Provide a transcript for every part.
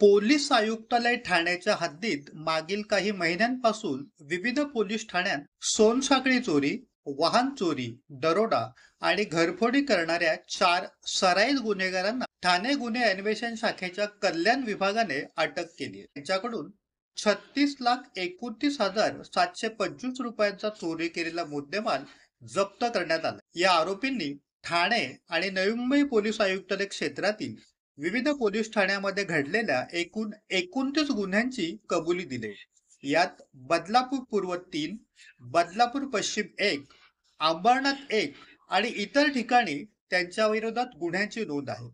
Police आयुक्तालय ठाण्याच्या हद्दीत मागील काही महिन्यांपासून विविध पोलीस ठाण्यात सोनसाखळी चोरी वाहन चोरी दरोडा आणि घरफोडी करणाऱ्या चार सराईत गुन्हेगारांना ठाणे गुन्हे अन्वेषण शाखेच्या कल्याण विभागाने अटक केली त्यांच्याकडून छत्तीस लाख एकोणतीस हजार सातशे पंचवीस रुपयांचा चोरी केलेला मुद्देमाल जप्त करण्यात आला. या आरोपींनी ठाणे आणि नवी मुंबई पोलीस आयुक्तालय क्षेत्रातील विविध पोलीस ठाण्यामध्ये घडलेल्या एकूण एकोणतीस गुन्ह्यांची कबुली दिली. यात बदलापूर पूर्व तीन बदलापूर पश्चिम एक अंबरनाथ एक आणि इतर ठिकाणी त्यांच्या विरोधात गुन्ह्यांची नोंद आहे.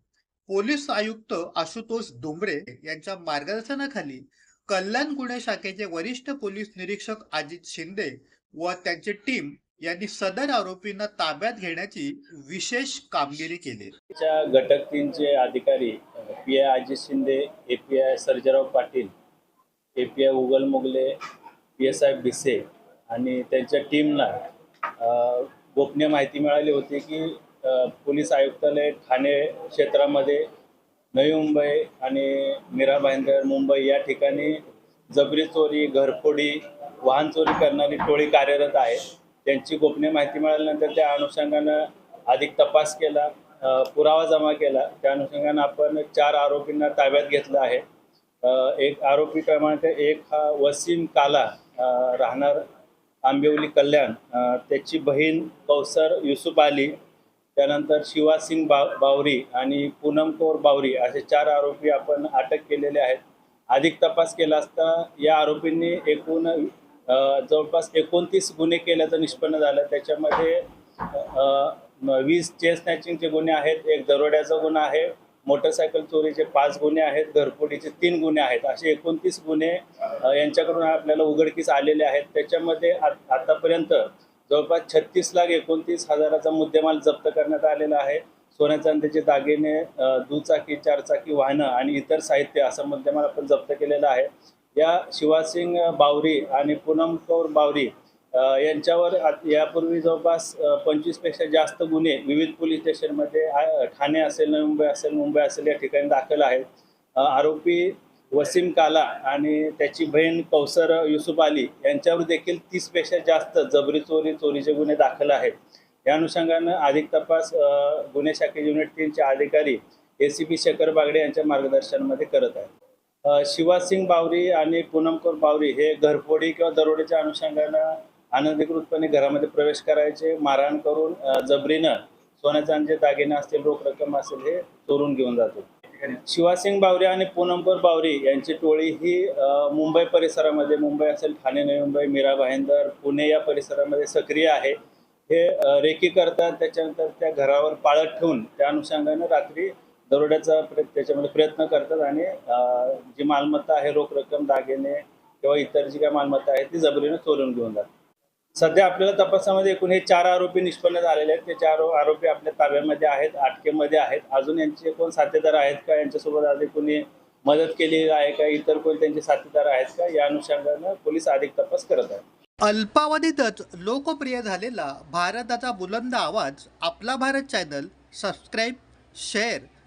पोलीस आयुक्त आशुतोष डोंबरे यांच्या मार्गदर्शनाखाली कल्याण गुन्हे शाखेचे वरिष्ठ पोलीस निरीक्षक अजित शिंदे व त्यांची टीम यांनी सदर आरोपींना ताब्यात घेण्याची विशेष कामगिरी केली. घटक तीनचे अधिकारी P I Ajit Shinde A P I Sarjerao Patil A P I Ugalmugle P S I Bhise आणि त्यांच्या टीमला गोपनीय माहिती मिळाली होती की पोलीस आयुक्तालय ठाणे क्षेत्रामध्ये नवी मुंबई आणि मीरा भाईंदर मुंबई या ठिकाणी जबरी चोरी घरफोडी वाहन चोरी करणारी टोळी कार्यरत आहे. त्यांची गोपनीय माहिती मिळाल्यानंतर त्या अनुषंगानं अधिक तपास केला पुरावा जमा केला. त्या अनुषंगानं आपण चार आरोपींना ताब्यात घेतलं आहे. एक आरोपी क्रमांक एक हा वसीम काला राहणार आंबिवली कल्याण. त्याची बहीण कौसर युसुफ अली त्यानंतर शिवा सिंग बा बावरी आणि पूनम कौर बावरी असे चार आरोपी आपण अटक केलेले आहेत. अधिक तपास केला असता या आरोपींनी एकूण जवळपास एकोणतीस गुन्हे केल्याचं निष्पन्न झालं. त्याच्यामध्ये वीस चेन स्नॅचिंगचे गुन्हे आहेत एक दरोड्याचा गुन्हा आहे मोटरसायकल चोरीचे पाच गुन्हे आहेत घरफोडीचे तीन गुन्हे आहेत. असे एकोणतीस गुन्हे यांच्याकडून आपल्याला उघडकीस आलेले आहेत. त्याच्यामध्ये आतापर्यंत जवळपास छत्तीस लाख एकोणतीस हजाराचा मुद्देमाल जप्त करण्यात आलेला आहे. सोन्या चांदीचे दागिने दुचाकी चारचाकी वाहनं आणि इतर साहित्य असं मुद्देमाल आपण जप्त केलेला आहे. या शिवासिंग बावरी आणि पूनम कौर बावरी यांच्यावर यापूर्वी जवळपास पंचवीसपेक्षा जास्त गुन्हे विविध पोलीस स्टेशनमध्ये ठाणे असेल नवी मुंबई असेल मुंबई असेल या ठिकाणी दाखल आहेत. आरोपी वसीम काला आणि त्याची बहीण कौसर युसुफ अली यांच्यावर देखील तीसपेक्षा जास्त जबरी चोरी चोरीचे गुन्हे दाखल आहेत. या अनुषंगानं अधिक तपास गुन्हे शाखे युनिट तीनचे अधिकारी A C P Shekhar Bagade यांच्या मार्गदर्शनामध्ये करत आहेत. शिवासिंग बावरी आणि पूनमकोर बावरी हे घरफोडी किंवा दरोडेच्या अनुषंगानं अनधिकृतपणे घरामध्ये प्रवेश करायचे मारहाण करून जबरीनं सोन्याचांचे दागिने असतील रोख रक्कम असेल हे चोरून घेऊन जातो. शिवासिंग बावरी आणि पूनमकोर बावरी यांची टोळी ही मुंबई परिसरामध्ये मुंबई असेल ठाणे नवी मुंबई मीरा भाईंदर पुणे या परिसरामध्ये सक्रिय आहे. हे रेकी करतात त्याच्यानंतर त्या घरावर पाळत ठेवून त्या अनुषंगानं रात्री दरोड्याचा त्याच्यामध्ये प्रयत्न करतात आणि जी मालमत्ता आहे रोख रक्कम दागिने किंवा इतर जी काय मालमत्ता आहे ती जबरीनं चोरून घेऊन जातात. सध्या आपल्याला तपासामध्ये एकूण हे चार आरोपी निष्पन्न झालेले आहेत. ते चार आरोपी आपल्या ताब्यामध्ये आहेत अटकेमध्ये आहेत. अजून यांचे कोण साथीदार आहेत का? यांच्यासोबत आधी कोणी मदत केलेली आहे का? इतर कोण त्यांचे साथीदार आहेत का? या अनुषंगानं पोलीस अधिक तपास करत आहेत. अल्पावधीतच लोकप्रिय झालेला भारताचा बुलंद आवाज आपला Bharat channel subscribe share